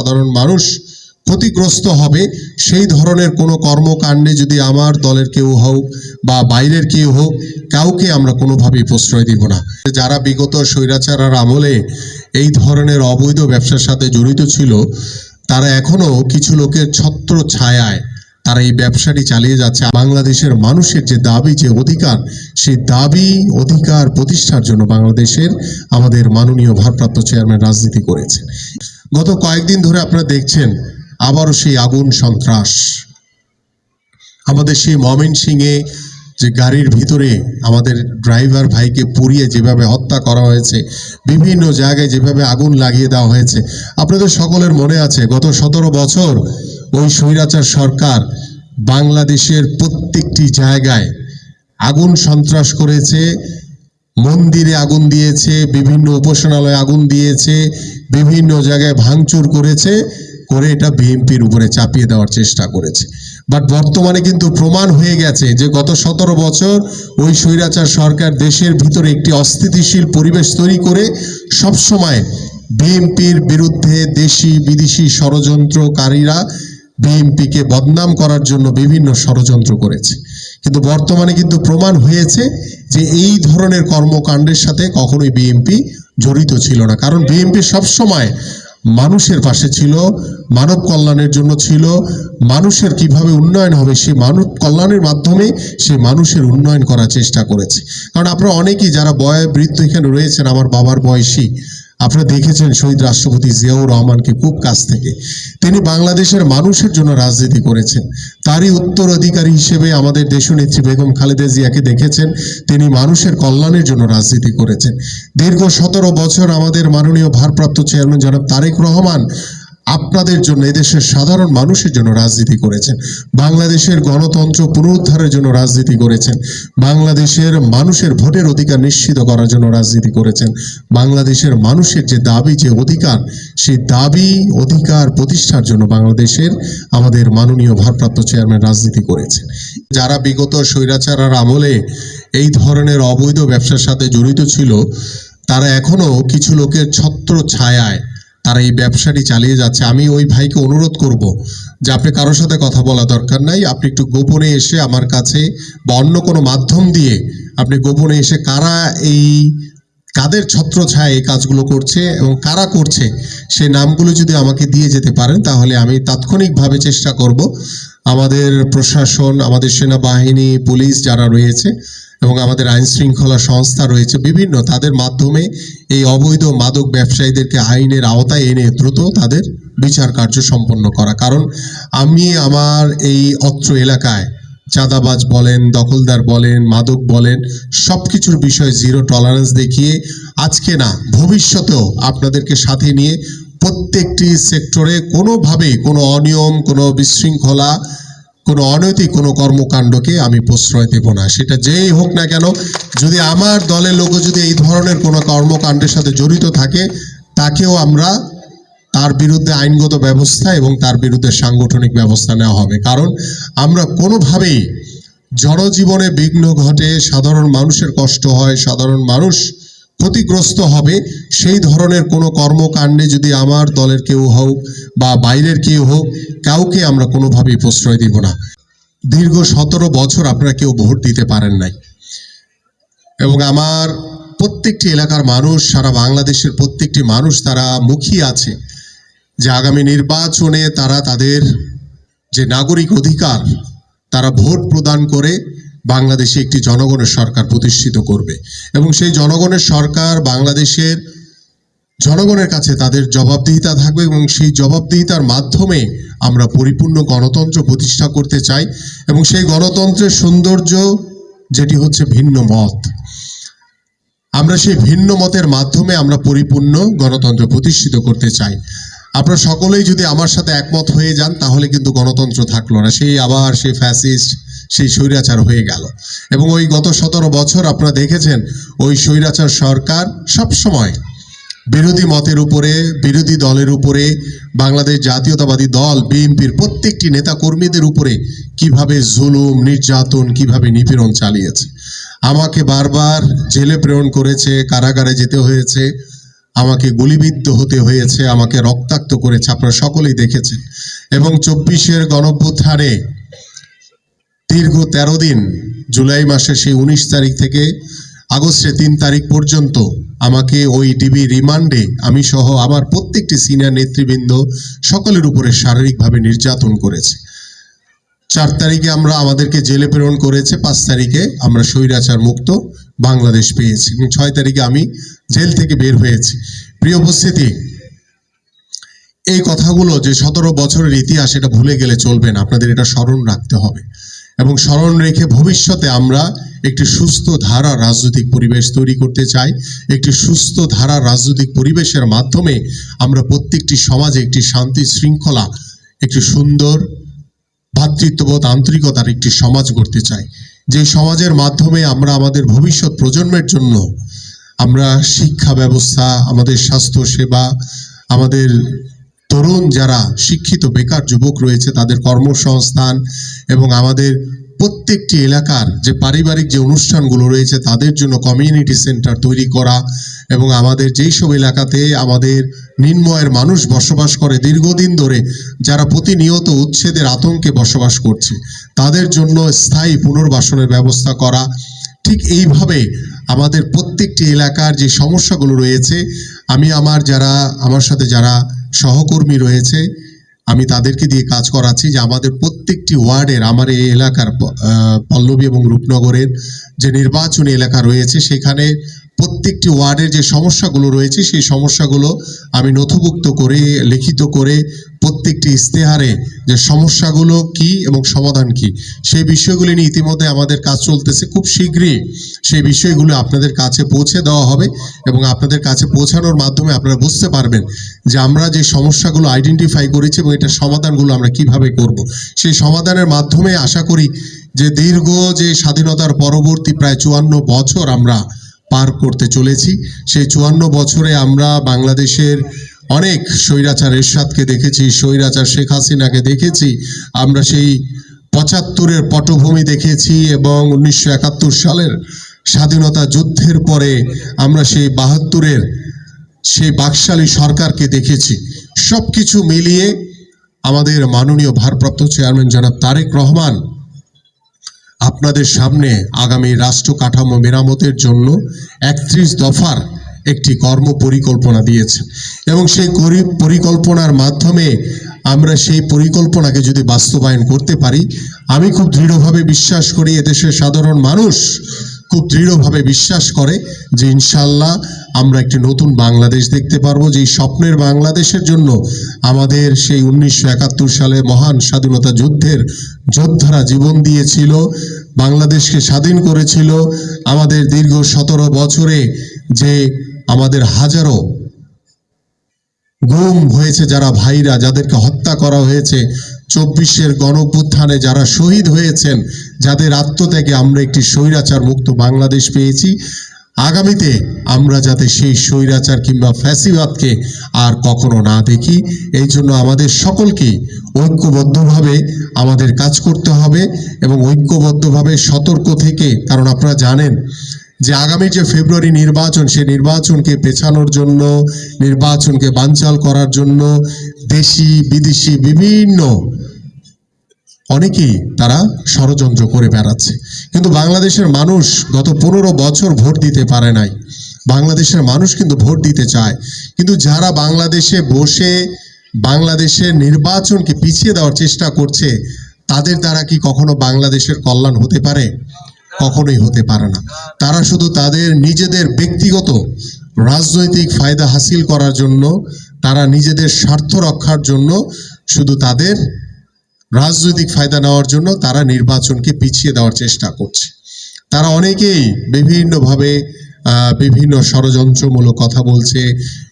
সাধারণ মানুষ ক্ষতিগ্রস্ত হবে, সেই ধরনের কোনো কর্মকাণ্ডে যদি আমার দলের কেউ হোক বা বাইরের কেউ হোক, কাউকে আমরা কোনোভাবেই প্রশ্রয় দিব না। যারা বিগত স্বৈরাচারার আমলে এই ধরনের অবৈধ ব্যবসার সাথে জড়িত ছিল, তারা এখনও কিছু লোকের ছত্র ছায়ায় তারা এই ব্যবসাটি চালিয়ে যাচ্ছে। বাংলাদেশের মানুষের যে দাবি, যে অধিকার, সেই দাবি, অধিকার প্রতিষ্ঠার জন্য বাংলাদেশের আমাদের মাননীয় ভারপ্রাপ্ত চেয়ারম্যান রাজনীতি করেছেন গত কয়েকদিন ধরে আপনারা দেখছেন আবারও সেই আগুন সন্ত্রাস। আমাদের সেই মমিন সিংয়ে যে গাড়ির ভিতরে আমাদের ড্রাইভার ভাইকে পুড়িয়ে যেভাবে হত্যা করা হয়েছে, বিভিন্ন জায়গায় যেভাবে আগুন লাগিয়ে দেওয়া হয়েছে, আপনাদের সকলের মনে আছে, গত সতেরো বছর ওই স্বৈরাচার সরকার বাংলাদেশের প্রত্যেকটি জায়গায় আগুন সন্ত্রাস করেছে মন্দিরে আগুন দিয়েছে, বিভিন্ন উপাসনালয়ে আগুন দিয়েছে, বিভিন্ন জায়গায় ভাঙচুর করেছে, করে এটা বিএনপির উপরে চাপিয়ে দেওয়ার চেষ্টা করেছে। বাট বর্তমানে কিন্তু প্রমাণ হয়ে গেছে যে গত সতেরো বছর ওই স্বৈরাচার সরকার দেশের ভিতরে একটি অস্থিতিশীল পরিবেশ তৈরি করে সবসময় বিএনপির বিরুদ্ধে দেশি বিদেশি ষড়যন্ত্রকারীরা বিএনপিকে বদনাম করার জন্য বিভিন্ন ষড়যন্ত্র করেছে। কিন্তু বর্তমানে কিন্তু প্রমাণ হয়েছে যে এই ধরনের কর্মকাণ্ডের সাথে কখনোই বিএনপি জড়িত ছিল না। কারণ বিএনপি সবসময় মানুষের পাশে ছিল, মানব কল্যাণের জন্য ছিল, মানুষের কীভাবে উন্নয়ন হবে সে মানব কল্যাণের মাধ্যমে সে মানুষের উন্নয়ন করার চেষ্টা করেছে। কারণ আপনারা অনেকেই যারা বয় বৃদ্ধ এখানে রয়েছেন, আমার বাবার বয়সী আপনারা দেখেছেন শহীদ রাষ্ট্রপতি জিয়াউর রহমানকে খুব কাছ থেকে। তিনি বাংলাদেশের মানুষের জন্য রাজনীতি করেছেন। তারই উত্তরাধিকারী হিসেবে আমাদের দেশনেত্রী বেগম খালেদা জিয়াকে দেখেছেন। তিনি মানুষের কল্যাণের জন্য রাজনীতি করেছেন। দীর্ঘ সতেরো বছর আমাদের মাননীয় ভারপ্রাপ্ত চেয়ারম্যান জনাব তারেক রহমান আপনাদের জন্য এদেশের সাধারণ মানুষের জন্য রাজনীতি করেছেন। বাংলাদেশের গণতন্ত্র পুনরুদ্ধারের জন্য রাজনীতি করেছেন। বাংলাদেশের মানুষের ভোটের অধিকার নিশ্চিত করার জন্য রাজনীতি করেছেন। বাংলাদেশের মানুষের যে দাবি, যে অধিকার, সেই দাবি, অধিকার প্রতিষ্ঠার জন্য বাংলাদেশের আমাদের মাননীয় ভারপ্রাপ্ত চেয়ারম্যান রাজনীতি করেছেন। যারা বিগত স্বৈরাচারার আমলে এই ধরনের অবৈধ ব্যবসার সাথে জড়িত ছিল, তারা এখনও কিছু লোকের ছত্র ছায়ায় তারা এই ব্যবসাটি চালিয়ে যাচ্ছে, আমি ওই ভাইকে অনুরোধ করব যে আপনি কারোর সাথে কথা বলা দরকার নাই, আপনি একটু গোপনে এসে আমার কাছে বা অন্য কোনো মাধ্যম দিয়ে আপনি গোপনে এসে কারা এই কাদের ছত্রছায়া এই কাজগুলো করছে এবং কারা করছে সেই নামগুলো যদি আমাকে দিয়ে যেতে পারেন, তাহলে আমি তাৎক্ষণিকভাবে চেষ্টা করব আমাদের প্রশাসন, আমাদের সেনাবাহিনী, পুলিশ যারা রয়েছে এবং আমাদের আইন শৃঙ্খলা সংস্থা রয়েছে বিভিন্ন, তাদের মাধ্যমে এই অবৈধ মাদক ব্যবসায়ীদেরকে আইনের আওতায় এনে দ্রুত তাদের বিচার কার্য সম্পন্ন করা। কারণ আমি আমার এই অত্র এলাকায় চাঁদাবাজ বলেন, দখলদার বলেন, মাদক বলেন সব কিছুর বিষয়ে জিরো টলারেন্স দেখিয়ে আজকে না, ভবিষ্যতেও আপনাদেরকে সাথে নিয়ে প্রত্যেকটি সেক্টরে কোনোভাবেই কোনো অনিয়ম, কোনো বিশৃঙ্খলা, কোনো অনৈতিক কোনো কর্মকাণ্ডকে আমি প্রশ্রয় দেব না। সেটা যেই হোক না কেন, যদি আমার দলের লোক যদি এই ধরনের কোনো কর্মকাণ্ডের সাথে জড়িত থাকে, তাকেও আমরা তার বিরুদ্ধে আইনগত ব্যবস্থা এবং তার বিরুদ্ধে সাংগঠনিক ব্যবস্থা নেওয়া হবে। কারণ আমরা কোনোভাবেই জনজীবনে বিঘ্ন ঘটে, সাধারণ মানুষের কষ্ট হয়, সাধারণ মানুষ ক্ষতিগ্রস্ত হবে, সেই ধরনের কোনো কর্মকাণ্ডে যদি আমার দলের কেউ হোক বা বাইরের কেউ হোক, কাউকে আমরা কোনোভাবেই প্রশ্রয় দিব না। দীর্ঘ সতেরো বছর আপনারা কেউ ভোট দিতে পারেন নাই। এবং আমার প্রত্যেকটি এলাকার মানুষ, সারা বাংলাদেশের প্রত্যেকটি মানুষ তারা মুখিয়ে আছে। যে আগামী নির্বাচনে তারা তাদের যে নাগরিক অধিকার, তারা ভোট প্রদান করে বাংলাদেশে একটি জনগণের সরকার প্রতিষ্ঠিত করবে। এবং সেই জনগণের সরকার বাংলাদেশের জনগণের কাছে তাদের জবাবদিহিতা থাকবে এবং সেই জবাবদিহিতার মাধ্যমে আমরা পরিপূর্ণ গণতন্ত্র প্রতিষ্ঠা করতে চাই এবং সেই গণতন্ত্রের সৌন্দর্য যেটি হচ্ছে ভিন্ন মত। আমরা সেই ভিন্ন মতের মাধ্যমে আমরা পরিপূর্ণ গণতন্ত্র প্রতিষ্ঠিত করতে চাই। আপনারা সকলেই যদি আমার সাথে একমত হয়ে যান, তাহলে কিন্তু গণতন্ত্র থাকল না। সেই আবার সেই ফ্যাসিস্ট সেই স্বৈরাচার হয়ে গেল। এবং ওই গত সতেরো বছর আপনারা দেখেছেন, ওই স্বৈরাচার সরকার সব সময় বিরোধী মতের উপরে, বিরোধী দলের উপরে, বাংলাদেশ জাতীয়তাবাদী দল, বিএনপির প্রত্যেকটি নেতা কর্মীদের উপরে কীভাবে জুলুম, নির্যাতন, কীভাবে নিপীড়ন চালিয়েছে। আমাকে বারবার জেলে প্রেরণ করেছে, কারাগারে যেতে হয়েছে। আমাকে গুলিবিদ্ধ হতে হয়েছে, আমাকে রক্তাক্ত করেছে, আপনারা সকলেই দেখেছেন। এবং চব্বিশের গণভ্যুত্থানে দীর্ঘ তেরো দিন, জুলাই মাসের সেই উনিশ তারিখ থেকে আগস্টের তিন তারিখ পর্যন্ত আমাকে ওই ডিবি রিমান্ডে আমি সহ আমার প্রত্যেকটি সিনিয়র নেতৃবৃন্দ সকলের উপরে শারীরিকভাবে নির্যাতন করেছে। চার তারিখে আমরা আমাদেরকে জেলে প্রেরণ করেছে, পাঁচ তারিখে আমরা স্বৈরাচার মুক্ত বাংলাদেশ পেয়েছি। এবং ছয় তারিখে আমি জেল থেকে বের হয়েছি। প্রিয় উপস্থিতি, এই কথাগুলো যে সতেরো বছরের ইতিহাস, এটা ভুলে গেলে চলবে না। আপনাদের এটা স্মরণ রাখতে হবে। এবং স্মরণ রেখে ভবিষ্যতে আমরা একটি সুস্থ ধারা রাজনৈতিক পরিবেশ তৈরি করতে চাই। একটি সুস্থ ধারা রাজনৈতিক পরিবেশের মাধ্যমে আমরা প্রত্যেকটি সমাজে একটি শান্তি শৃঙ্খলা, একটি সুন্দর ভ্রাতৃত্ববোধ আন্তরিকতার একটি সমাজ গড়তে চাই। যে সমাজের মাধ্যমে আমরা আমাদের ভবিষ্যৎ প্রজন্মের জন্য আমরা শিক্ষা ব্যবস্থা, আমাদের স্বাস্থ্য সেবা, আমাদের তরুণ যারা শিক্ষিত, বেকার যুবক রয়েছে, তাদের কর্মসংস্থান এবং আমাদের প্রত্যেকটি এলাকার যে পারিবারিক যে অনুষ্ঠানগুলো রয়েছে, তাদের জন্য কমিউনিটি সেন্টার তৈরি করা এবং আমাদের যেই সব এলাকাতে আমাদের নিম্নয়ের মানুষ বসবাস করে দীর্ঘদিন ধরে, যারা প্রতিনিয়ত উচ্ছেদের আতঙ্কে বসবাস করছে, তাদের জন্য স্থায়ী পুনর্বাসনের ব্যবস্থা করা। ঠিক এইভাবে আমাদের প্রত্যেকটি এলাকার যে সমস্যাগুলো রয়েছে, আমি আমার যারা, আমার সাথে যারা সহকর্মী রয়েছে আমি তাদেরকে দিয়ে কাজ করাচ্ছি যে আমাদের প্রত্যেকটি ওয়ার্ডের, আমার এই এলাকার পল্লবী এবং রূপনগরের যে নির্বাচনী এলাকা রয়েছে, সেখানে প্রত্যেকটি ওয়ার্ডের যে সমস্যাগুলো রয়েছে, সেই সমস্যাগুলো আমি নথিভুক্ত করে, লিখিত করে প্রত্যেকটি ইস্তেহারে যে সমস্যাগুলো কি এবং সমাধান কি, সেই বিষয়গুলি নিয়ে ইতিমধ্যে আমাদের কাজ চলতেছে খুব শীঘ্রই। সেই বিষয়গুলো আপনাদের কাছে পৌঁছে দেওয়া হবে এবং আপনাদের কাছে পৌঁছানোর মাধ্যমে আপনারা বুঝতে পারবেন যে আমরা যে সমস্যাগুলো আইডেন্টিফাই করেছি এবং এটার সমাধানগুলো আমরা কীভাবে করব। সেই সমাধানের মাধ্যমে আশা করি যে দীর্ঘ যে স্বাধীনতার পরবর্তী প্রায় চুয়ান্ন বছর আমরা পার করতে চলেছি। সেই চুয়ান্ন বছরে আমরা বাংলাদেশের অনেক স্বৈরাচার এরশাদকে দেখেছি, স্বৈরাচার শেখ হাসিনাকে দেখেছি। আমরা সেই পঁচাত্তরের পটভূমি দেখেছি এবং উনিশশো একাত্তর সালের স্বাধীনতা যুদ্ধের পরে আমরা সেই বাহাত্তরের সেই বাকশালী সরকারকে দেখেছি। সব কিছু মিলিয়ে আমাদের মাননীয় ভারপ্রাপ্ত চেয়ারম্যান জনাব তারেক রহমান আপনাদের সামনে আগামী রাষ্ট্র কাঠামো মেরামতের জন্য একত্রিশ দফার একটি কর্ম পরিকল্পনা দিয়েছে। এবং সেই পরিকল্পনার মাধ্যমে আমরা সেই পরিকল্পনাকে যদি বাস্তবায়ন করতে পারি, আমি খুব দৃঢ়ভাবে বিশ্বাস করি এদেশের সাধারণ মানুষ খুব দৃঢ়ভাবে বিশ্বাস করে যে ইনশাল্লাহ আমরা একটি নতুন বাংলাদেশ দেখতে পারব যে স্বপ্নের বাংলাদেশের জন্য আমাদের সেই উনিশশো একাত্তর সালে মহান স্বাধীনতা যুদ্ধের যোদ্ধারা জীবন দিয়েছিল, বাংলাদেশকে স্বাধীন করেছিল। আমাদের দীর্ঘ সতেরো বছরে যে আমাদের হাজারো গুম হয়েছে যারা ভাইরা যাদেরকে হত্যা করা হয়েছে, চব্বিশের গণপুত্থানে যারা শহীদ হয়েছেন, যাদের আত্মত্যাগে আমরা একটি স্বৈরাচার মুক্ত বাংলাদেশ পেয়েছি, আগামীতে আমরা যাতে সেই স্বৈরাচার কিংবা ফ্যাসিবাদকে আর কখনো না দেখি, এই জন্য আমাদের সকলকেই ঐক্যবদ্ধভাবে আমাদের কাজ করতে হবে এবং ঐক্যবদ্ধভাবে সতর্ক থেকে, কারণ আপনারা জানেন যে আগামী যে ফেব্রুয়ারি নির্বাচন সেই নির্বাচনকে পেছানোর জন্য, নির্বাচনকে বানচাল করার জন্য দেশি, বিদেশি বিভিন্ন অনেকেই তারা ষড়যন্ত্র করে বেড়াচ্ছে। কিন্তু বাংলাদেশের মানুষ গত পনেরো বছর ভোট দিতে পারে নাই। বাংলাদেশের মানুষ কিন্তু ভোট দিতে চায়। কিন্তু যারা বাংলাদেশে বসে বাংলাদেশের নির্বাচনকে পিছিয়ে দেওয়ার চেষ্টা করছে, তাদের দ্বারা কি কখনো বাংলাদেশের কল্যাণ হতে পারে? কখনোই হতে পারে না। তারা শুধু তাদের নিজেদের ব্যক্তিগত রাজনৈতিক ফায়দা হাসিল করার জন্য, তারা নিজেদের স্বার্থ রক্ষার জন্য শুধু তাদের রাজনৈতিক ফায়দা নেওয়ার জন্য তারা নির্বাচনকে পিছিয়ে দেওয়ার চেষ্টা করছে। তারা অনেকেই বিভিন্নভাবে বিভিন্ন ষড়যন্ত্রমূলক কথা বলছে,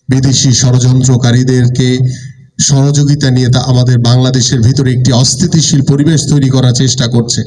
বিদেশি ষড়যন্ত্রকারীদেরকে সহযোগিতা নিয়ে তা আমাদের বাংলাদেশের ভিতরে একটি অস্থিতিশীল পরিবেশ তৈরি করার চেষ্টা করছে।